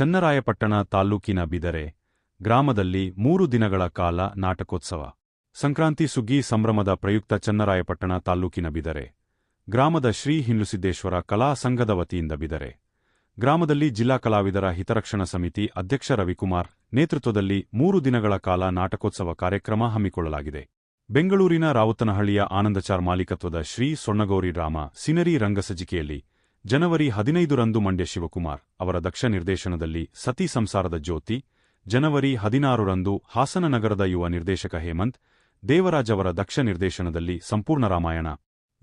ಚನ್ನರಾಯಪಟ್ಟಣ ತಾಲ್ಲೂಕಿನ ಬಿದರೆ ಗ್ರಾಮದಲ್ಲಿ ಮೂರು ದಿನಗಳ ಕಾಲ ನಾಟಕೋತ್ಸವ. ಸಂಕ್ರಾಂತಿ ಸುಗ್ಗಿ ಸಂಭ್ರಮದ ಪ್ರಯುಕ್ತ ಚನ್ನರಾಯಪಟ್ಟಣ ತಾಲ್ಲೂಕಿನ ಬಿದರೆ ಗ್ರಾಮದ ಶ್ರೀ ಹಿಂಡುಸಿದ್ದೇಶ್ವರ ಕಲಾ ಸಂಘದ ವತಿಯಿಂದ ಬಿದರೆ ಗ್ರಾಮದಲ್ಲಿ ಜಿಲ್ಲಾ ಕಲಾವಿದರ ಹಿತರಕ್ಷಣಾ ಸಮಿತಿ ಅಧ್ಯಕ್ಷ ರವಿಕುಮಾರ್ ನೇತೃತ್ವದಲ್ಲಿ ಮೂರು ದಿನಗಳ ಕಾಲ ನಾಟಕೋತ್ಸವ ಕಾರ್ಯಕ್ರಮ ಹಮ್ಮಿಕೊಳ್ಳಲಾಗಿದೆ. ಬೆಂಗಳೂರಿನ ರಾವತನಹಳ್ಳಿಯ ಆನಂದಚಾರ್ ಮಾಲೀಕತ್ವದ ಶ್ರೀ ಸೊಣ್ಣಗೌರಿ ರಾಮ, ಸಿನರಿ ರಂಗಸಜಿಕೆಯಲ್ಲಿ ಜನವರಿ ಹದಿನೈದರಂದು ಮಂಡ್ಯ ಶಿವಕುಮಾರ್ ಅವರ ದಕ್ಷ ನಿರ್ದೇಶನದಲ್ಲಿ ಸತಿ ಸಂಸಾರದ ಜ್ಯೋತಿ, ಜನವರಿ ಹದಿನಾರರಂದು ಹಾಸನ ನಗರದ ಯುವ ನಿರ್ದೇಶಕ ಹೇಮಂತ್, ದೇವರಾಜ್ ಅವರ ದಕ್ಷ ನಿರ್ದೇಶನದಲ್ಲಿ ಸಂಪೂರ್ಣ ರಾಮಾಯಣ.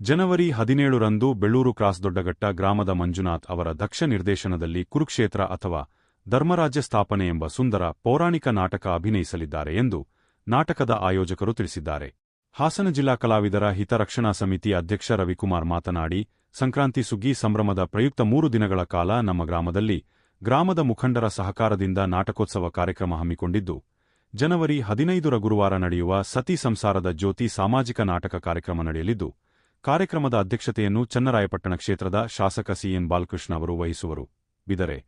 ಜನವರಿ ಹದಿನೇಳರಂದು ಬೆಳ್ಳೂರು ಕ್ರಾಸ್ ದೊಡ್ಡಘಟ್ಟ ಗ್ರಾಮದ ಮಂಜುನಾಥ್ ಅವರ ದಕ್ಷ ನಿರ್ದೇಶನದಲ್ಲಿ ಕುರುಕ್ಷೇತ್ರ ಅಥವಾ ಧರ್ಮರಾಜ್ಯ ಸ್ಥಾಪನೆ ಎಂಬ ಸುಂದರ ಪೌರಾಣಿಕ ನಾಟಕ ಅಭಿನಯಿಸಲಿದ್ದಾರೆ ಎಂದು ನಾಟಕದ ಆಯೋಜಕರು ತಿಳಿಸಿದ್ದಾರೆ. ಹಾಸನ ಜಿಲ್ಲಾ ಕಲಾವಿದರ ಹಿತರಕ್ಷಣಾ ಸಮಿತಿ ಅಧ್ಯಕ್ಷ ರವಿಕುಮಾರ್ ಮಾತನಾಡಿ ಸಂಕ್ರಾಂತಿ ಸುಗ್ಗಿ ಸಂಭ್ರಮದ ಪ್ರಯುಕ್ತ ಮೂರು ದಿನಗಳ ಕಾಲ ನಮ್ಮ ಗ್ರಾಮದಲ್ಲಿ ಗ್ರಾಮದ ಮುಖಂಡರ ಸಹಕಾರದಿಂದ ನಾಟಕೋತ್ಸವ ಕಾರ್ಯಕ್ರಮ ಹಮ್ಮಿಕೊಂಡಿದ್ದು, ಜನವರಿ ಹದಿನೈದರ ಗುರುವಾರ ನಡೆಯುವ ಸತಿ ಸಂಸಾರದ ಜ್ಯೋತಿ ಸಾಮಾಜಿಕ ನಾಟಕ ಕಾರ್ಯಕ್ರಮ ನಡೆಯಲಿದ್ದು, ಕಾರ್ಯಕ್ರಮದ ಅಧ್ಯಕ್ಷತೆಯನ್ನು ಚನ್ನರಾಯಪಟ್ಟಣ ಕ್ಷೇತ್ರದ ಶಾಸಕ ಸಿಎನ್ ಬಾಲಕೃಷ್ಣ ಅವರು ವಹಿಸುವರು. ಬಿದರೆ,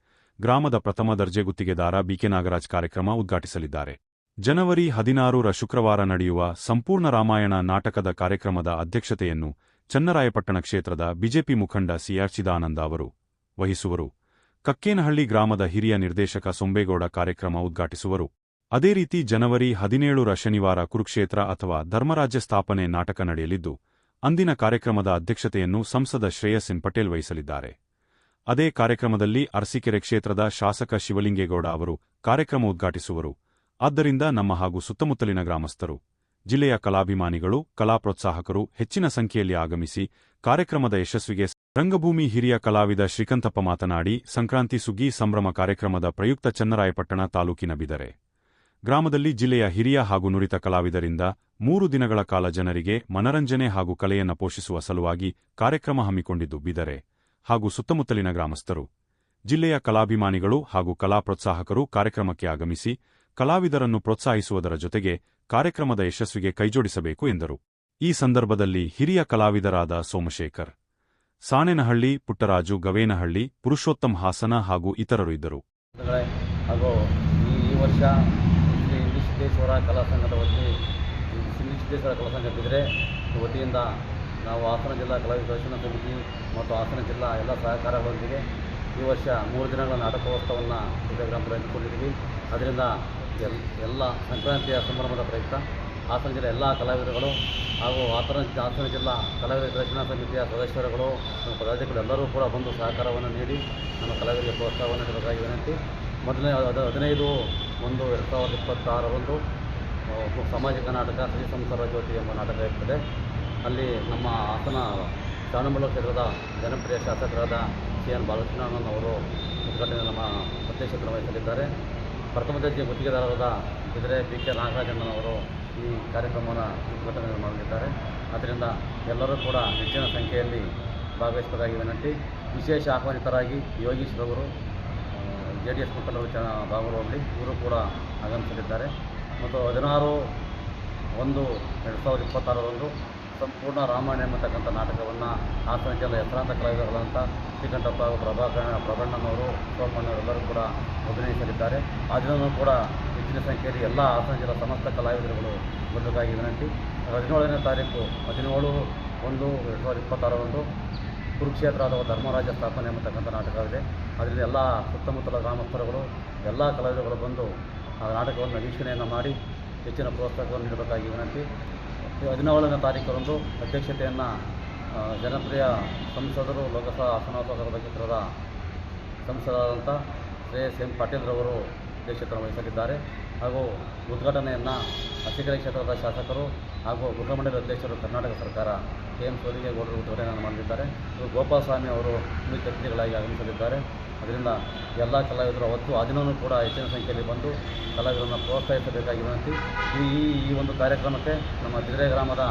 ಗ್ರಾಮದ ಪ್ರಥಮ ದರ್ಜೆ ಗುತ್ತಿಗೆದಾರ ಬಿಕೆ ನಾಗರಾಜ್ ಕಾರ್ಯಕ್ರಮ ಉದ್ಘಾಟಿಸಲಿದ್ದಾರೆ. ಜನವರಿ ಹದಿನಾರರ ಶುಕ್ರವಾರ ನಡೆಯುವ ಸಂಪೂರ್ಣ ರಾಮಾಯಣ ನಾಟಕದ ಕಾರ್ಯಕ್ರಮದ ಅಧ್ಯಕ್ಷತೆಯನ್ನು ಚನ್ನರಾಯಪಟ್ಟಣ ಕ್ಷೇತ್ರದ ಬಿಜೆಪಿ ಮುಖಂಡ ಸಿಆರ್ ಚಿದಾನಂದ ಅವರು ವಹಿಸುವರು. ಕಕ್ಕೇನಹಳ್ಳಿ ಗ್ರಾಮದ ಹಿರಿಯ ನಿರ್ದೇಶಕ ಸೊಂಬೇಗೌಡ ಕಾರ್ಯಕ್ರಮ ಉದ್ಘಾಟಿಸುವರು. ಅದೇ ರೀತಿ ಜನವರಿ ಹದಿನೇಳರ ಶನಿವಾರ ಕುರುಕ್ಷೇತ್ರ ಅಥವಾ ಧರ್ಮರಾಜ್ಯ ಸ್ಥಾಪನೆ ನಾಟಕ ನಡೆಯಲಿದ್ದು, ಅಂದಿನ ಕಾರ್ಯಕ್ರಮದ ಅಧ್ಯಕ್ಷತೆಯನ್ನು ಸಂಸದ ಶ್ರೇಯಸಿನ್ ಪಟೇಲ್ ವಹಿಸಲಿದ್ದಾರೆ. ಅದೇ ಕಾರ್ಯಕ್ರಮದಲ್ಲಿ ಅರಸೀಕೆರೆ ಕ್ಷೇತ್ರದ ಶಾಸಕ ಶಿವಲಿಂಗೇಗೌಡ ಅವರು ಕಾರ್ಯಕ್ರಮ ಉದ್ಘಾಟಿಸುವರು. ಆದ್ದರಿಂದ ನಮ್ಮ ಹಾಗೂ ಸುತ್ತಮುತ್ತಲಿನ ಗ್ರಾಮಸ್ಥರು ಜಿಲ್ಲೆಯ ಕಲಾಭಿಮಾನಿಗಳು ಕಲಾ ಪ್ರೋತ್ಸಾಹಕರು ಹೆಚ್ಚಿನ ಸಂಖ್ಯೆಯಲ್ಲಿ ಆಗಮಿಸಿ ಕಾರ್ಯಕ್ರಮದ ಯಶಸ್ವಿಗೆ ರಂಗಭೂಮಿ ಹಿರಿಯ ಕಲಾವಿದ ಶ್ರೀಕಂತಪ್ಪ ಮಾತನಾಡಿ, ಸಂಕ್ರಾಂತಿ ಸುಗ್ಗಿ ಸಂಭ್ರಮ ಕಾರ್ಯಕ್ರಮದ ಪ್ರಯುಕ್ತ ಚನ್ನರಾಯಪಟ್ಟಣ ತಾಲೂಕಿನ ಬಿದರೆ. ಗ್ರಾಮದಲ್ಲಿ ಜಿಲ್ಲೆಯ ಹಿರಿಯ ಹಾಗೂ ನುರಿತ ಕಲಾವಿದರಿಂದ ಮೂರು ದಿನಗಳ ಕಾಲ ಜನರಿಗೆ ಮನರಂಜನೆ ಹಾಗೂ ಕಲೆಯನ್ನು ಪೋಷಿಸುವ ಸಲುವಾಗಿ ಕಾರ್ಯಕ್ರಮ ಹಮ್ಮಿಕೊಂಡಿದ್ದು ಬಿದರೆ ಹಾಗೂ ಸುತ್ತಮುತ್ತಲಿನ ಗ್ರಾಮಸ್ಥರು. ಜಿಲ್ಲೆಯ ಕಲಾಭಿಮಾನಿಗಳು ಹಾಗೂ ಕಲಾ ಪ್ರೋತ್ಸಾಹಕರು ಕಾರ್ಯಕ್ರಮಕ್ಕೆ ಆಗಮಿಸಿ ಕಲಾವಿದರನ್ನು ಪ್ರೋತ್ಸಾಹಿಸುವುದರ ಜೊತೆಗೆ ಕಾರ್ಯಕ್ರಮದ ಯಶಸ್ವಿಗೆ ಕೈಜೋಡಿಸಬೇಕು ಎಂದರು. ಈ ಸಂದರ್ಭದಲ್ಲಿ ಹಿರಿಯ ಕಲಾವಿದರಾದ ಸೋಮಶೇಖರ್, ಸಾಣೆನಹಳ್ಳಿ ಪುಟ್ಟರಾಜು ಗವೇನಹಳ್ಳಿ, ಪುರುಷೋತ್ತಮ್ ಹಾಸನ ಹಾಗೂ ಇತರರು ಇದ್ದರು. ಹಾಗೂ ಈ ವರ್ಷ ಸಿದ್ದೇಶ್ವರ ಕಲಾ ಸಂಘದ ವತಿ ಸಿದ್ದೇಶ್ವರ ಕಲಾ ಸಂಘ ಬಿದ್ದರೆ ವತಿಯಿಂದ ನಾವು ಹಾಸನ ಜಿಲ್ಲಾ ಕಲಾವಿದ ಸಮಿತಿ ಮತ್ತು ಹಾಸನ ಜಿಲ್ಲಾ ಎಲ್ಲ ಸಹಕಾರಗಳೊಂದಿಗೆ ಈ ವರ್ಷ ಮೂರು ದಿನಗಳ ನಾಟಕೋತ್ಸವವನ್ನು ಗ್ರಾಮದಲ್ಲಿ ಹಮ್ಮಿಕೊಂಡಿದ್ದೀವಿ. ಅದರಿಂದ ಎಲ್ ಎಲ್ಲ ಸಂಕ್ರಾಂತಿಯ ಸಂಭ್ರಮದ ಪ್ರಯುಕ್ತ. ಹಾಸನ ಜಿಲ್ಲೆ ಎಲ್ಲ ಕಲಾವಿದರುಗಳು ಹಾಗೂ ಹಾಸನ ಹಾಸನ ಜಿಲ್ಲಾ ಕಲಾವಿದ ರಕ್ಷಣಾ ಸಮಿತಿಯ ಸದಸ್ಯರುಗಳು ನಮ್ಮ ಪದಾಧಿಕಾರಿಗಳು ಎಲ್ಲರೂ ಕೂಡ ಬಂದು ಸಹಕಾರವನ್ನು ನೀಡಿ ನಮ್ಮ ಕಲಾವಿದರಿಗೆ ಪ್ರೋತ್ಸಾಹವನ್ನು ನೀಡಬೇಕಾಗಿ ವಿನಂತಿ ಮೊದಲನೇ, ಅದು ಹದಿನೈದು ಒಂದು ಎರಡು ಸಾವಿರದ ಇಪ್ಪತ್ತಾರರಂದು ಸಾಮಾಜಿಕ ನಾಟಕ ಶ್ರೀ ಸಂಸಾರ ಜ್ಯೋತಿ ಎಂಬ ನಾಟಕ ಇರ್ತದೆ. ಅಲ್ಲಿ ನಮ್ಮ ಹಾಸನ ಚಾಣಮಲ್ಲ ಕ್ಷೇತ್ರದ ಜನಪ್ರಿಯ ಶಾಸಕರಾದ ಸಿ ಎನ್ ಬಾಲಕೃಷ್ಣನ್ ಅವರು ಉದ್ಘಾಟನೆ ನಮ್ಮ ಅಧ್ಯಕ್ಷತೆ ವಹಿಸಲಿದ್ದಾರೆ ಪ್ರಥಮ ದರ್ಜೆ ಗುತ್ತಿಗೆದಾರರಾದ ಬಿದರೆ ಪಿ ಕೆ ನಾಗರಾಜಣ್ಣನವರು ಈ ಕಾರ್ಯಕ್ರಮವನ್ನು ಉದ್ಘಾಟನೆ ಮಾಡಲಿದ್ದಾರೆ ಆದ್ದರಿಂದ ಎಲ್ಲರೂ ಕೂಡ ಹೆಚ್ಚಿನ ಸಂಖ್ಯೆಯಲ್ಲಿ ಭಾಗವಹಿಸಬೇಕಾಗಿ ವಿನಂತಿ. ವಿಶೇಷ ಆಹ್ವಾನಿತರಾಗಿ ಯೋಗೀಶ್ ರವರು ಜೆ ಡಿ ಎಸ್ ಮುಖಂಡರು ಚ ಭಾಗವಹಿಸಿ ಇವರು ಕೂಡ ಆಗಮಿಸಲಿದ್ದಾರೆ. ಮತ್ತು ಹದಿನಾರು ಒಂದು, ಎರಡು ಸಾವಿರದ ಇಪ್ಪತ್ತಾರರಂದು ಸಂಪೂರ್ಣ ರಾಮಾಯಣ ಎಂಬತಕ್ಕಂಥ ನಾಟಕವನ್ನು ಹಾಸನ ಜಿಲ್ಲೆ ಹೆಸರಾಂತ ಕಲಾವಿದರಾದಂಥ ಶ್ರೀಕಂಠಪ್ಪ ಪ್ರಭಾಕರ ಪ್ರಭಣ್ಣನವರು ಸೋಮಣ್ಣವರೆಲ್ಲರೂ ಕೂಡ ಅಭಿನಯಿಸಲಿದ್ದಾರೆ ಆ ದಿನವೂ ಕೂಡ ಹೆಚ್ಚಿನ ಸಂಖ್ಯೆಯಲ್ಲಿ ಎಲ್ಲ ಹಾಸನ ಜಿಲ್ಲಾ ಸಮಸ್ತ ಕಲಾವಿದರುಗಳು ಬರಬೇಕಾಗಿ ವಿನಂತಿ. ಹದಿನೇಳನೇ ತಾರೀಕು ಹದಿನೇಳು ಒಂದು ಎರಡು ಸಾವಿರದ ಇಪ್ಪತ್ತಾರರಂದು ಕುರುಕ್ಷೇತ್ರ ಅಥವಾ ಧರ್ಮರಾಜ ಸ್ಥಾಪನೆ ಎಂಬತಕ್ಕಂಥ ನಾಟಕವಿದೆ. ಅದರಿಂದ ಎಲ್ಲ ಸುತ್ತಮುತ್ತಲ ಗ್ರಾಮಸ್ಥರುಗಳು, ಎಲ್ಲ ಕಲಾವಿದರುಗಳು ಬಂದು ಆ ನಾಟಕವನ್ನು ವೀಕ್ಷಣೆಯನ್ನು ಮಾಡಿ ಹೆಚ್ಚಿನ ಪ್ರೋತ್ಸಾಹವನ್ನು ನೀಡಬೇಕಾಗಿ ವಿನಂತಿ. ಹದಿನೇಳನೇ ತಾರೀಕರಂದು ಅಧ್ಯಕ್ಷತೆಯನ್ನು ಜನಪ್ರಿಯ ಸಂಸದರು, ಲೋಕಸಭಾ ಹಾಸನೋತ್ಸವದ ಕ್ಷೇತ್ರದ ಸಂಸದರಾದಂಥ ಶ್ರೇಯಸ್ ಎಂ. ಪಾಟೀಲ್ರವರು ಅಧ್ಯಕ್ಷತೆಯನ್ನು ವಹಿಸಲಿದ್ದಾರೆ. ಹಾಗೂ ಉದ್ಘಾಟನೆಯನ್ನು ಅಸಿಕೆರೆ ಕ್ಷೇತ್ರದ ಶಾಸಕರು ಹಾಗೂ ಗೃಹ ಅಧ್ಯಕ್ಷರು ಕರ್ನಾಟಕ ಸರ್ಕಾರ ಕೆ ಎಂ ಸೋಲಿಗೇಗೌಡರು ಉದ್ಘಾಟನೆಯನ್ನು ಮಾಡಲಿದ್ದಾರೆ ಗೋಪಾಲಸ್ವಾಮಿ ಅವರು ಮುಖ್ಯ ಅತಿಥಿಗಳಾಗಿ ಆಗಮಿಸಲಿದ್ದಾರೆ. ಅದರಿಂದ ಎಲ್ಲ ಕಲಾವಿದರು ಅವತ್ತು ಆ ದಿನವೂ ಕೂಡ ಹೆಚ್ಚಿನ ಸಂಖ್ಯೆಯಲ್ಲಿ ಬಂದು ಕಲಾವಿದರನ್ನು ಪ್ರೋತ್ಸಾಹಿಸಬೇಕಾಗಿ ವಿನಂತಿ. ಈ, ಈ- ಒಂದು ಕಾರ್ಯಕ್ರಮಕ್ಕೆ ನಮ್ಮ ಬಿದಿರೆ ಗ್ರಾಮದ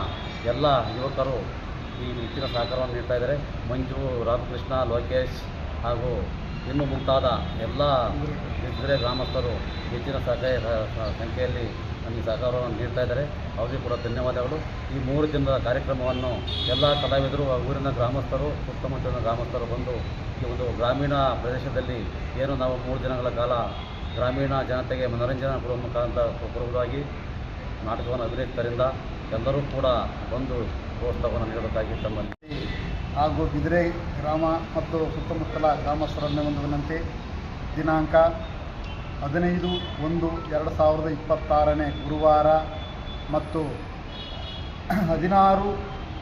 ಎಲ್ಲ ಯುವಕರು ಈ ಹೆಚ್ಚಿನ ಸಹಕಾರವನ್ನು ನೀಡ್ತಾ ಇದ್ದಾರೆ. ಮಂಜು, ರಾಮಕೃಷ್ಣ, ಲೋಕೇಶ್ ಹಾಗೂ ಇನ್ನು ಮುಂತಾದ ಎಲ್ಲ ಬಿದಿರೆ ಗ್ರಾಮಸ್ಥರು ಹೆಚ್ಚಿನ ಸಹಕಾರ ಸಂಖ್ಯೆಯಲ್ಲಿ ನಮಗೆ ಸಹಕಾರವನ್ನು ನೀಡ್ತಾ ಇದ್ದಾರೆ. ಅವರಿಗೂ ಕೂಡ ಧನ್ಯವಾದಗಳು. ಈ ಮೂರು ದಿನದ ಕಾರ್ಯಕ್ರಮವನ್ನು ಎಲ್ಲ ಕಲಾವಿದರು ಊರಿನ ಗ್ರಾಮಸ್ಥರು, ಸುತ್ತಮುತ್ತಲಿನ ಗ್ರಾಮಸ್ಥರು ಬಂದು ಈ ಒಂದು ಗ್ರಾಮೀಣ ಪ್ರದೇಶದಲ್ಲಿ ಏನು ನಾವು ಮೂರು ದಿನಗಳ ಕಾಲ ಗ್ರಾಮೀಣ ಜನತೆಗೆ ಮನೋರಂಜನೆ ಕೊಡುವ ಮುಖಾಂತರ ಕೊಡುವುದಾಗಿ ನಾಟಕವನ್ನು ಅಭಿನಯಿಸಿದ್ದರಿಂದ ಎಲ್ಲರೂ ಕೂಡ ಬಂದು ಪ್ರೋತ್ಸಾಹವನ್ನು ನೀಡಬೇಕಾಗಿ ತಮ್ಮಲ್ಲಿ. ಹಾಗೂ ಬಿದಿರೆ ಗ್ರಾಮ ಮತ್ತು ಸುತ್ತಮುತ್ತಲ ಗ್ರಾಮಸ್ಥರನ್ನೇ ಒಂದು ವಿನಂತಿ. ದಿನಾಂಕ ಹದಿನೈದು ಒಂದು ಎರಡು ಸಾವಿರದ ಇಪ್ಪತ್ತಾರನೇ ಗುರುವಾರ ಮತ್ತು ಹದಿನಾರು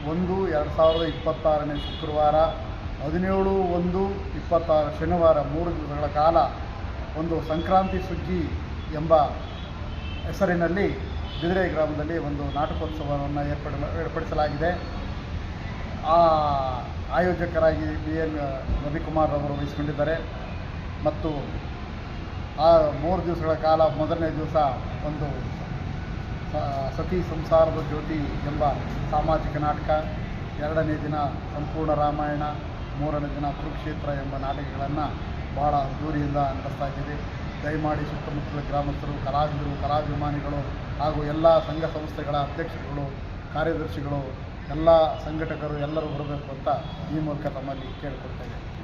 ಒಂದು ಎರಡು ಸಾವಿರದ ಇಪ್ಪತ್ತಾರನೇ ಶುಕ್ರವಾರ ಹದಿನೇಳು, ಒಂದು, ಇಪ್ಪತ್ತಾರು, ಶನಿವಾರ ಮೂರು ದಿವಸಗಳ ಕಾಲ ಒಂದು ಸಂಕ್ರಾಂತಿ ಸುಗ್ಗಿ ಎಂಬ ಹೆಸರಿನಲ್ಲಿ ಬಿದಿರೆ ಗ್ರಾಮದಲ್ಲಿ ಒಂದು ನಾಟಕೋತ್ಸವವನ್ನು ಏರ್ಪಡ ಏರ್ಪಡಿಸಲಾಗಿದೆ. ಆ ಆಯೋಜಕರಾಗಿ ಬಿ ಎನ್ ರವಿಕುಮಾರ್ ಅವರು ವಹಿಸಿಕೊಂಡಿದ್ದಾರೆ. ಮತ್ತು ಆ ಮೂರು ದಿವಸಗಳ ಕಾಲ ಮೊದಲನೇ ದಿವಸ ಒಂದು ಸತಿ ಸಂಸಾರದ ಜ್ಯೋತಿ ಎಂಬ ಸಾಮಾಜಿಕ ನಾಟಕ. ಎರಡನೇ ದಿನ ಸಂಪೂರ್ಣ ರಾಮಾಯಣ. ಮೂರನೇ ದಿನ ಕುರುಕ್ಷೇತ್ರ ಎಂಬ ನಾಟಕಗಳನ್ನು ಭಾಳ ಅದ್ದೂರಿಯಿಂದ ನಡೆಸ್ತಾ ಇದ್ದೀವಿ ದಯಮಾಡಿ ಸುತ್ತಮುತ್ತಲ ಗ್ರಾಮಸ್ಥರು, ಕಲಾವಿದರು, ಕಲಾಭಿಮಾನಿಗಳು ಹಾಗೂ ಎಲ್ಲ ಸಂಘ ಸಂಸ್ಥೆಗಳ ಅಧ್ಯಕ್ಷರುಗಳು, ಕಾರ್ಯದರ್ಶಿಗಳು, ಎಲ್ಲ ಸಂಘಟಕರು ಎಲ್ಲರೂ ಬರಬೇಕು ಅಂತ ಈ ಮೂಲಕ ತಮ್ಮಲ್ಲಿ ಕೇಳಿಕೊಳ್ತೇನೆ